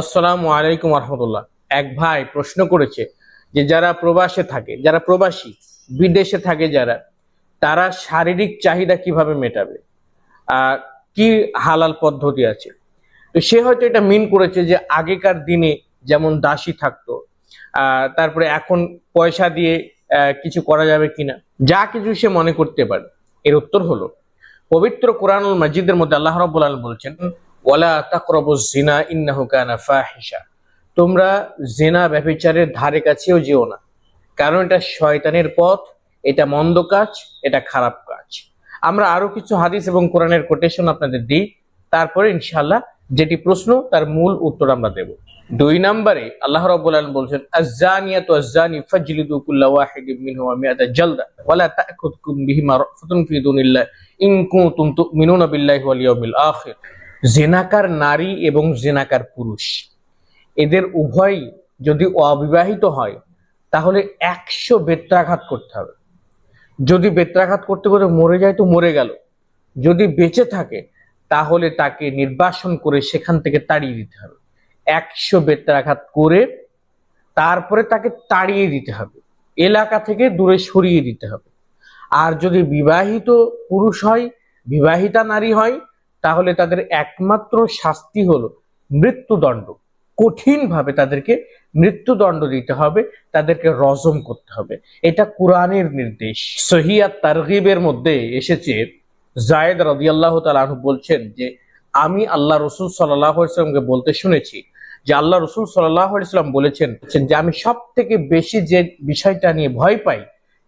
আসসালামু আলাইকুম রহমতুল্লাহ এক ভাই প্রশ্ন করেছে যে যারা প্রবাসে থাকে, যারা প্রবাসী, বিদেশে থাকে যারা, তারা শারীরিক চাহিদা কীভাবে মেটাবে? কি হালাল পদ্ধতি আছে? তো সে হয়তো এটা মিন করেছে যে আগেকার দিনে যেমন দাসী থাকতো তারপরে এখন পয়সা দিয়ে কিছু করা যাবে কিনা, যা কিছু সে মনে করতে পারে। এর উত্তর হলো, পবিত্র কোরআনুল মজিদের মধ্যে আল্লাহ রাব্বুল আলামিন বলছেন ওয়ালা জিনা ইন্নাহু তোমরা জিনা ব্যভিচারের ধারে কাছেও যেও না। কারণ এটা শয়তানের পথ, এটা মন্দ কাজ, এটা খারাপ কাজ। আমরা আরও কিছু হাদিস এবং কোরআনের কোটেশন আপনাদের দিই। তারপরে ইনশাআল্লাহ যেটি প্রশ্ন, তার মূল উত্তর আমরা দেব। দুই নম্বরে আল্লাহ রাব্বুল বলছেন, আজ-জানিয়াতু আজ-জানি ফাজলিদু কুল্লা ওয়াহিদিন জালদা বিহিমা রাফাতুন ফি দুনিল্লাহ, ইন কুনতুম তু'মিনুনা বিল্লাহি ওয়াল ইয়াউমিল আখির। জেনাকার নারী এবং জেনাকার পুরুষ। এদের উভয়ই যদি অবিবাহিত হয়, তাহলে একশো বেত্রাঘাত করতে হবে। যদি বেত্রাঘাত করতে করে মরে যায় তো মরে গেল। যদি বেঁচে থাকে, তাহলে তাকে নির্বাসন করে সেখান থেকে তাড়িয়ে দিতে হবে। একশো বেত্রাঘাত করে তারপরে তাকে তাড়িয়ে দিতে হবে। এলাকা থেকে দূরে সরিয়ে দিতে হবে। আর যদি বিবাহিত পুরুষ হয়, বিবাহিতা নারী হয় তাহলে তাদের একমাত্র শাস্তি হলো মৃত্যুদণ্ড। কঠিনভাবে তাদেরকে মৃত্যুদণ্ড দিতে হবে, তাদেরকে রজম করতে হবে। এটা কোরআনের নির্দেশ। সহিয়া তারগিবের মধ্যে এসেছে, জায়েদ রাদিয়াল্লাহু আনহু বলছেন যে, আমি আল্লাহ রসুল সাল্লাহ ইসলামকে বলতে শুনেছি যে, আল্লাহ রসুল সাল্লাহ ইসলাম বলেছেন যে, আমি সব থেকে বেশি যে বিষয়টা নিয়ে ভয় পাই,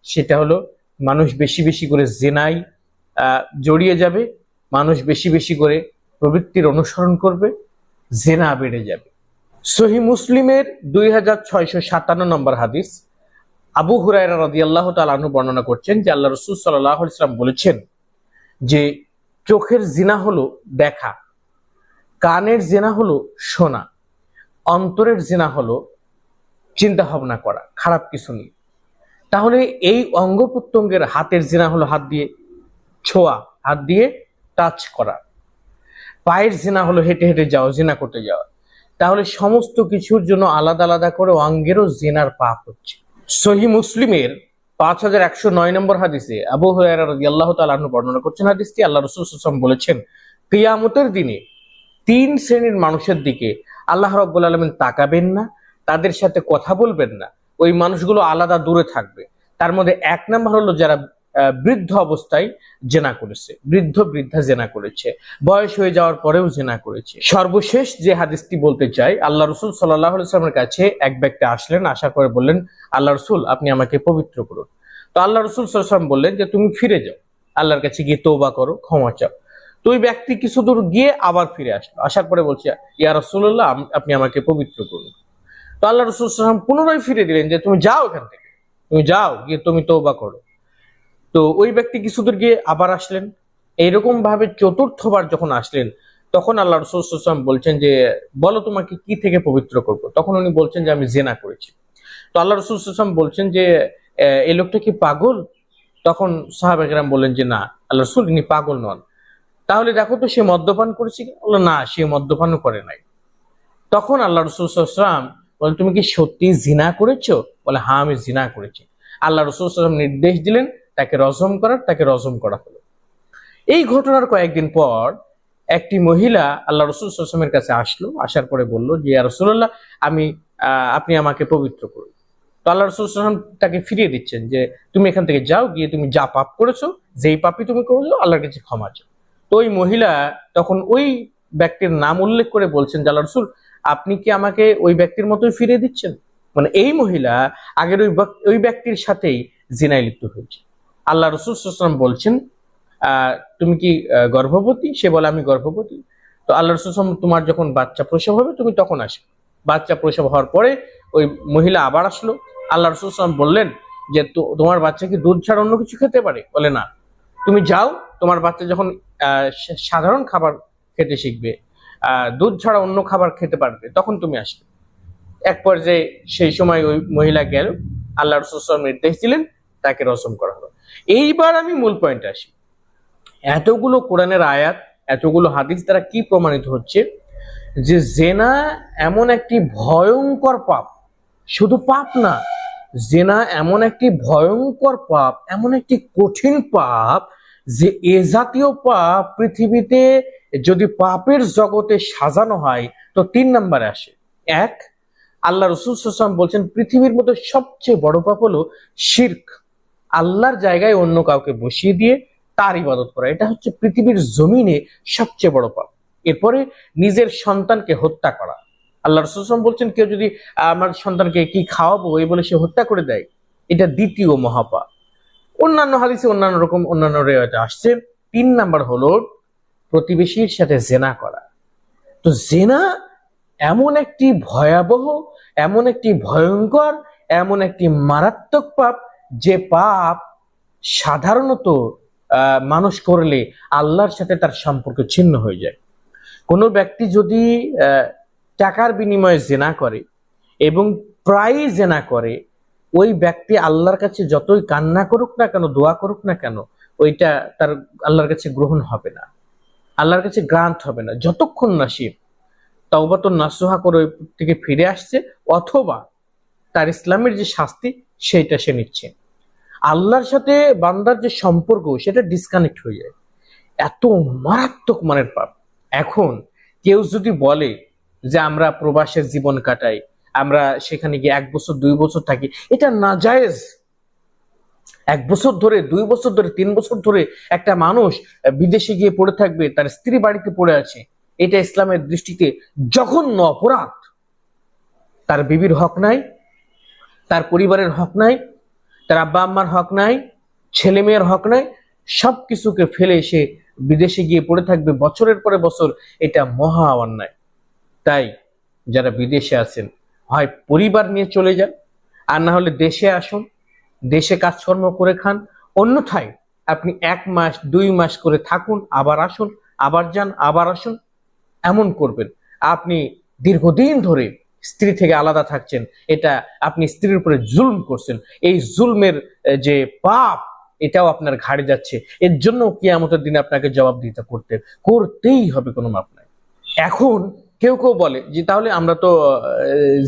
সেটা হলো মানুষ বেশি বেশি করে জেনাই জড়িয়ে যাবে মানুষ বেশি বেশি করে প্রবৃত্তির অনুসরণ করবে, জেনা বেড়ে যাবে। সহি মুসলিমের দুই হাজার ছয়শো সাতান্ন নম্বর হাদিস, আবু হুরায়রা রাদিয়াল্লাহু তাআলা আনহু বর্ণনা করছেন যে আল্লাহ রসুল সাল্লাহ ইসলাম বলেছেন যে চোখের জিনা হলো দেখা, কানের জেনা হলো শোনা, অন্তরের জেনা হলো চিন্তা ভাবনা করা, খারাপ কিছু নিয়ে তাহলে এই অঙ্গ প্রত্যঙ্গের হাতের জেনা হলো হাত দিয়ে ছোঁয়া, হাত দিয়ে টাচ করা। পায়ের জেনা হলো হেঁটে হেঁটে যাওয়া, জেনা করতে যাওয়া। তাহলে সমস্ত কিছুর জন্য আলাদা আলাদা করে অঙ্গেরও জেনার পাপ হচ্ছে। সহি মুসলিমের পাঁচ হাজার একশো নয় নম্বর হাদিসে আবু আল্লাহ আনহু বর্ণনা করছেন হাদিসটি, আল্লাহ রাসূল সাল্লাল্লাহু বলেছেন, কিয়ামতের দিনে তিন শ্রেণির মানুষের দিকে আল্লাহ রাব্বুল আলামিন তাকাবেন না, তাদের সাথে কথা বলবেন না। ওই মানুষগুলো আলাদা দূরে থাকবে। তার মধ্যে এক নাম্বার হলো যারা বৃদ্ধ অবস্থায় জেনা করেছে। বৃদ্ধ বৃদ্ধা জেনা করেছে। বয়স হয়ে যাওয়ার পরেও জেনা করেছে। সর্বশেষ যে হাদিসটি বলতে চাই, আল্লাহ রসুল সাল্লাহ সাল্লামের কাছে এক ব্যক্তি আসলেন, আশা করে বললেন, আল্লাহ রসুল, আপনি আমাকে পবিত্র করুন। তো আল্লাহ রসুল সাল্লাম বললেন যে, তুমি ফিরে যাও। আল্লাহর কাছে গিয়ে তৌবা করো, ক্ষমা চাও। তো ওই ব্যক্তি কিছু দূর গিয়ে আবার ফিরে আসলো। আসার পরে বলছে, ইয়া রসুল্লাহ আপনি আমাকে পবিত্র করুন। তো আল্লাহ রসুল সাল্লাম পুনরায় ফিরে দিলেন যে, তুমি যাও এখান থেকে। তুমি যাও, গিয়ে তুমি তৌবা করো। তো ওই ব্যক্তি কিছু দূর গিয়ে আবার আসলেন। এইরকম ভাবে চতুর্থবার যখন আসলেন, তখন আল্লাহ রসুলাম বলছেন যে, বলো তোমাকে কি থেকে পবিত্র করব? তখন উনি বলছেন যে, আমি জেনা করেছি। তো আল্লাহ রসুলাম বলছেন যে এই লোকটা কি পাগল? তখন সাহাবেকরাম বললেন যে, না, আল্লাহ রসুল, ইনি পাগল নন। তাহলে দেখো তো সে মদ্যপান করেছে বলল, না, সে মদ্যপানও করে নাই। তখন আল্লাহ রসুলাম বলে তুমি কি সত্যি জিনা করেছ? বলে হ্যাঁ আমি জিনা করেছি। আল্লাহ রসুলাম নির্দেশ দিলেন তাকে রজম করার তাকে রজম করা হলো। এই ঘটনার কয়েকদিন পর একটি মহিলা আল্লাহ রসুল আসলামের কাছে আসলো, আসার পরে বলল যে, ইয়া রসুল্লাহ আমি আপনি আমাকে পবিত্র করুন। তো আল্লাহ রসুল তাকে ফিরিয়ে দিচ্ছেন যে, তুমি এখান থেকে যাও, গিয়ে তুমি যা পাপ করেছ, যেই পাপই তুমি করেছ, আল্লাহর কাছে ক্ষমা চাও। তো ওই মহিলা তখন ওই ব্যক্তির নাম উল্লেখ করে বলছেন যে, আল্লাহ রসুল, আপনি কি আমাকে ওই ব্যক্তির মতোই ফিরিয়ে দিচ্ছেন? মানে এই মহিলা আগের ওই ওই ব্যক্তির সাথেই জিনায় লিপ্ত হয়েছে। আল্লাহ রসুল বলছেন তুমি কি গর্ভবতী? সে বলে, আমি গর্ভবতী। তো আল্লাহ রসুল তোমার যখন বাচ্চা প্রসব হবে, তুমি তখন আসবে। বাচ্চা প্রসব হওয়ার পরে ওই মহিলা আবার আসলো। আল্লাহ রসুল বললেন যে তোমার বাচ্চা কি দুধ ছাড়া অন্য কিছু খেতে পারে? বলে, না। তুমি যাও, তোমার বাচ্চা যখন সাধারণ খাবার খেতে শিখবে দুধ ছাড়া অন্য খাবার খেতে পারবে, তখন তুমি আসবে। এক পর্যায়ে সেই সময় ওই মহিলা গেল। আল্লাহ রসুল নির্দেশ দিলেন, তাকে রসম করা হলো। এইবার আমি মূল পয়েন্টে আসি। এতগুলো কোরআনের আয়াত, এতগুলো হাদিস দ্বারা কি প্রমাণিত হচ্ছে? যে জেনা এমন একটি ভয়ঙ্কর পাপ, শুধু পাপ না, জেনা এমন একটি ভয়ঙ্কর পাপ, এমন একটি কঠিন পাপ যে এ জাতীয় পাপ পৃথিবীতে যদি পাপের জগতে সাজানো হয়, তো তিন নম্বরে আসে। এক, আল্লাহ রসুল বলছেন, পৃথিবীর মধ্যে সবচেয়ে বড় পাপ হলো শির্ক। আল্লাহর জায়গায় অন্য কাউকে বসিয়ে দিয়ে তার ইবাদত করা। এটা হচ্ছে পৃথিবীর জমিনে সবচেয়ে বড় পাপ। এরপরে নিজের সন্তানকে হত্যা করা। আল্লাহ রসুলাম বলছেন, কেউ যদি আমার সন্তানকে কি খাওয়াবো এই বলে সে হত্যা করে দেয়, এটা দ্বিতীয় মহাপাপ। অন্যান্য হাদিসে অন্যান্য রকম, অন্যান্য রেওয়াজে আসছে। তিন নাম্বার হলো প্রতিবেশীর সাথে জেনা করা। তো জেনা এমন একটি ভয়াবহ, এমন একটি ভয়ঙ্কর, এমন একটি মারাত্মক পাপ যে পাপ সাধারণত মানুষ করলে আল্লাহর সাথে তার সম্পর্ক ছিন্ন হয়ে যায়। কোনো ব্যক্তি যদি টাকার বিনিময়ে জেনা করে এবং প্রায়ই জেনা করে, ওই ব্যক্তি আল্লাহর কাছে যতই কান্না করুক না কেন, দোয়া করুক না কেন, ওইটা তার আল্লাহর কাছে গ্রহণ হবে না। আল্লাহর কাছে গ্রান্ট হবে না। যতক্ষণ না সে তওবাতুন নাসুহা করে ওই থেকে ফিরে আসছে, অথবা তার ইসলামের যে শাস্তি সেইটা সে নিচ্ছে। আল্লাহর সাথে বান্দার যে সম্পর্ক, সেটা ডিসকানেক্ট হয়ে যায়। এত মারাত্মক মানের পাপ। এখন কেউ যদি বলে যে, আমরা প্রবাসের জীবন কাটাই, আমরা সেখানে গিয়ে এক বছর, দুই বছর থাকি। এটা না জায়েজ এক বছর ধরে, দুই বছর ধরে, তিন বছর ধরে একটা মানুষ বিদেশে গিয়ে পড়ে থাকবে, তার স্ত্রী বাড়িতে পড়ে আছে, এটা ইসলামের দৃষ্টিতে জঘন্য অপরাধ। তার বিবির হক নাই তার পরিবারের হক নাই, তার আব্বা আম্মার হক নাই, ছেলে মেয়ের হক নাই সব কিছুকে ফেলে সে বিদেশে গিয়ে পড়ে থাকবে বছরের পরে বছর, এটা মহা অন্যায়। তাই যারা বিদেশে আছেন, হয় পরিবার নিয়ে চলে যান, আর না হলে দেশে আসুন, দেশে কাজকর্ম করে খান, অন্যথায় আপনি এক মাস, দুই মাস করে থাকুন, আবার আসুন, আবার যান, আবার আসুন, এমন করবেন। আপনি দীর্ঘদিন ধরে স্ত্রী থেকে আলাদা থাকছেন, এটা আপনি স্ত্রীর উপরে জুলম করছেন। এই জুলমের যে পাপ, এটাও আপনার ঘাড়ে যাচ্ছে। এর জন্য কিয়ামতের দিনে আপনাকে জবাব দিতে করতে, করতেই হবে কোনো মাপ নাই। এখন কেউ কেউ বলে যে, তাহলে আমরা তো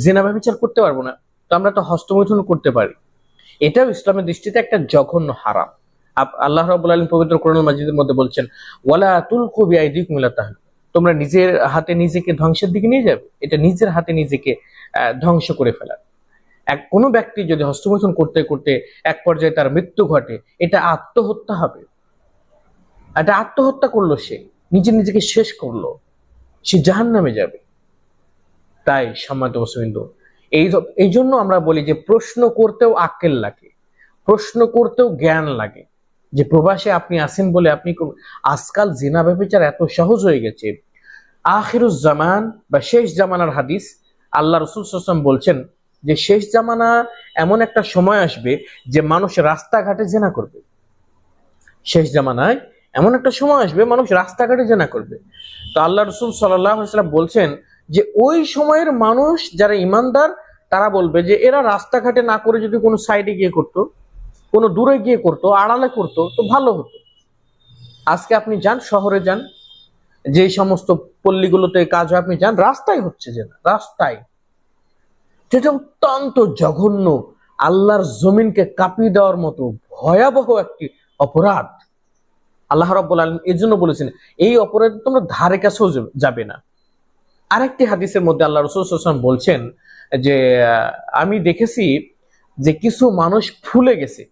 জেনা বিচার করতে পারব না। তো আমরা তো হস্তমৈথুন করতে পারি। এটাও ইসলামের দৃষ্টিতে একটা জঘন্য হারাম। আল্লাহ রাব্বুল আলামিন পবিত্র কোরআন মাজিদের মধ্যে বলছেন, ওয়ালা তুলকু বিআইদিকুম ইলা তাহলুকা। তোমরা নিজের হাতে নিজেকে ধ্বংসের দিকে নিয়ে যাবে, এটা নিজের হাতে নিজেকে ধ্বংস করে ফেলা এক, কোনো ব্যক্তি যদি হস্তমৈথুন করতে করতে এক পর্যায়ে তার মৃত্যু ঘটে, এটা আত্মহত্যা হবে। এটা আত্মহত্যা করল সে, নিজে নিজেকে শেষ করল, সে জাহান নামে যাবে। তাই সম্মানিত মুসলিমবিন্দু এই এই জন্য আমরা বলি যে প্রশ্ন করতেও আক্কেল লাগে। প্রশ্ন করতেও জ্ঞান লাগে। যে প্রবাসে আপনি আছেন বলে আপনি আজকাল জিনা ব্যবচার এত সহজ হয়ে গেছে আখিরুজ্জামান বা শেষ জামানার হাদিস, আল্লাহ রসুল সাল্লাম বলছেন যে শেষ জামানা এমন একটা সময় আসবে যে মানুষ রাস্তাঘাটে জেনা করবে। শেষ জামানায় এমন একটা সময় আসবে মানুষ রাস্তাঘাটে জেনা করবে। তো আল্লাহ রসুল সাল্লাম বলছেন যে ওই সময়ের মানুষ যারা ইমানদার, তারা বলবে যে এরা রাস্তাঘাটে না করে যদি কোনো সাইডে গিয়ে করতো, কোনো দূরে গিয়ে করতো, আড়ালে করতো, তো ভালো হতো। আজকে আপনি যান, শহরে যান যে সমস্ত পল্লীগুলোতে কাজ হয়, আপনি যান, রাস্তায় হচ্ছে যে রাস্তায়। যেটা অত্যন্ত জঘন্য, আল্লাহর জমিনকে কাঁপিয়ে দেওয়ার মতো ভয়াবহ একটি অপরাধ। আল্লাহ রাব্বুল আলম এই জন্য বলেছেন, এই অপরাধ তোমরা ধারে কাছেও যাবে না। আরেকটি হাদিসের মধ্যে আল্লাহ রসুল সাল্লাম বলছেন যে আমি দেখেছি যে কিছু মানুষ ফুলে গেছে,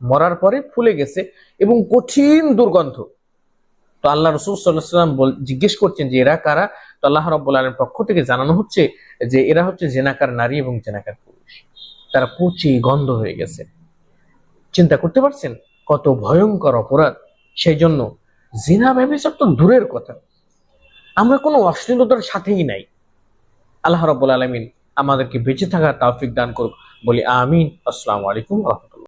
মরার পরে ফুলে গেছে এবং কঠিন দুর্গন্ধ। তো আল্লাহ রসুল সাল্লাহ সাল্লাম বল- জিজ্ঞেস করছেন যে এরা কারা? তো আল্লাহ রব্বুল আলমের পক্ষ থেকে জানানো হচ্ছে যে এরা হচ্ছে জেনাকার নারী এবং জেনাকার পুরুষ। তারা পচি গন্ধ হয়ে গেছে। চিন্তা করতে পারছেন? কত ভয়ঙ্কর অপরাধ। সেই জন্য জিনা ব্যবচার তো দূরের কথা। আমরা কোনো অশ্লীলতার সাথেই নাই। আল্লাহ রব্বুল আলমিন আমাদেরকে বেঁচে থাকার তৌফিক দান করুক। বলি আমিন। আসসালামু আলাইকুম রহমতুল্লাহ।